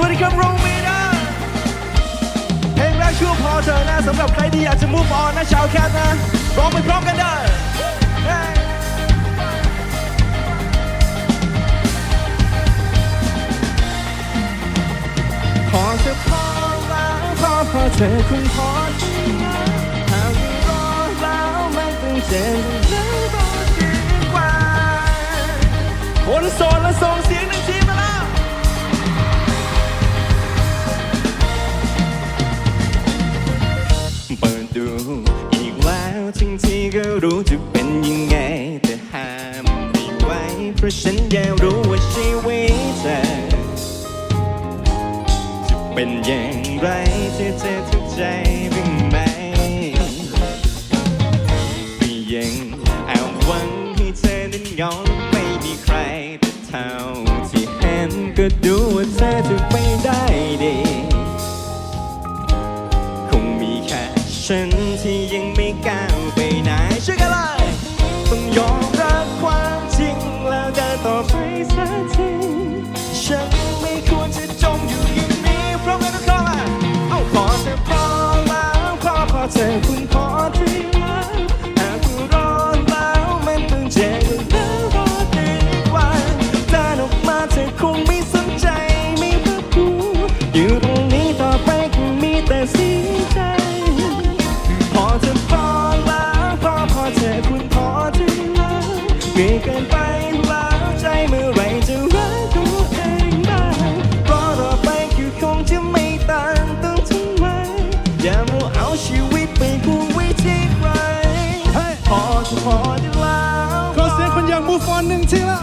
วัสดีครับโรมินาเพลงแรกชื่อพอเธอนะสำหรับใครที่อยากจะ move on นะชาวแคทนะร้องไปพร้อมกันได้พอเธอพอแล้วพอพอเธอคงพอจริงนะหากรอแล้วไมันต้องเจ็บแล้ว ทั้งที่ก็รู้จะเป็นยังไง แต่ห้ามไม่ไหวเพราะฉันอยากรู้ว่าชีวิตเธอจะเป็นอย่างไรที่เธอทุกใจบ้างไหมไม่ยังแอบหวังให้เธอนั้นเหงาและไม่มีใครแต่เท่าที่เห็นก็ดูว่าเธอจะไปไอยู่ตรงนี้ต่อไปคงมีแต่เสียใจ พอเธอพอแล้วพอพอเธอคุณพอที่แล้วเกินเกินไปแล้วใจเมื่อไรจะรักตัวเองได้เพราะต่อไปคือคงจะไม่ต่างต้องทำไมอย่ามัวเอาชีวิตไปผูกไว้ที่ใครพอจะพอได้แล้วขอเสียงคนอยางมูฟอนหนึ่งทีละ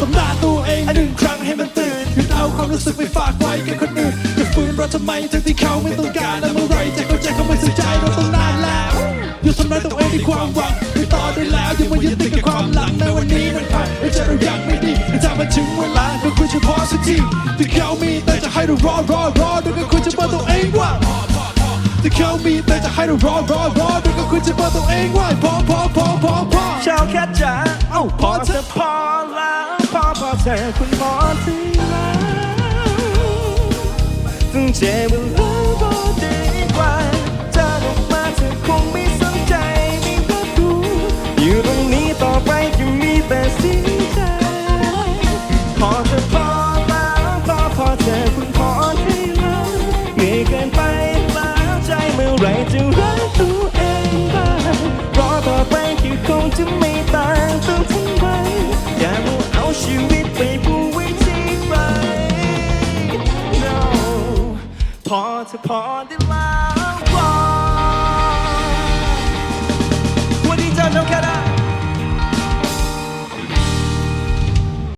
ตบหน้าตัวเองหนึ่งครั้งให้มันตื่นหยุดเอาความรู้สึกไปฝากไว้กับคนอื่นจะฝืนเราทำไมทั้งที่เขาไม่ต้องการและเมื่อไรจะเข้าใจเขาไม่สนใจเราต้องนานแล้วหยุดทำร้ายตัวเองด้วยความหวังไปต่อได้แล้วอย่ามายึดติดกับความหลังในวันนี้มันผ่านไม่ใช่เรายังไม่ดีถ้ามันถึงเวลาก็ควรจะพอสักทีที่เขามีแต่จะให้เรารอรอรอโดยก็ควรจะบอกตัวเองว่าที่เขามีแต่จะให้เรารอรอรอโดยก็ควรจะบอกตัวเองว่าพอพอพอพอพอชาวแค่จ๋าเอ้าพอเธอพอ ต้อง พอเธอพอได้แล้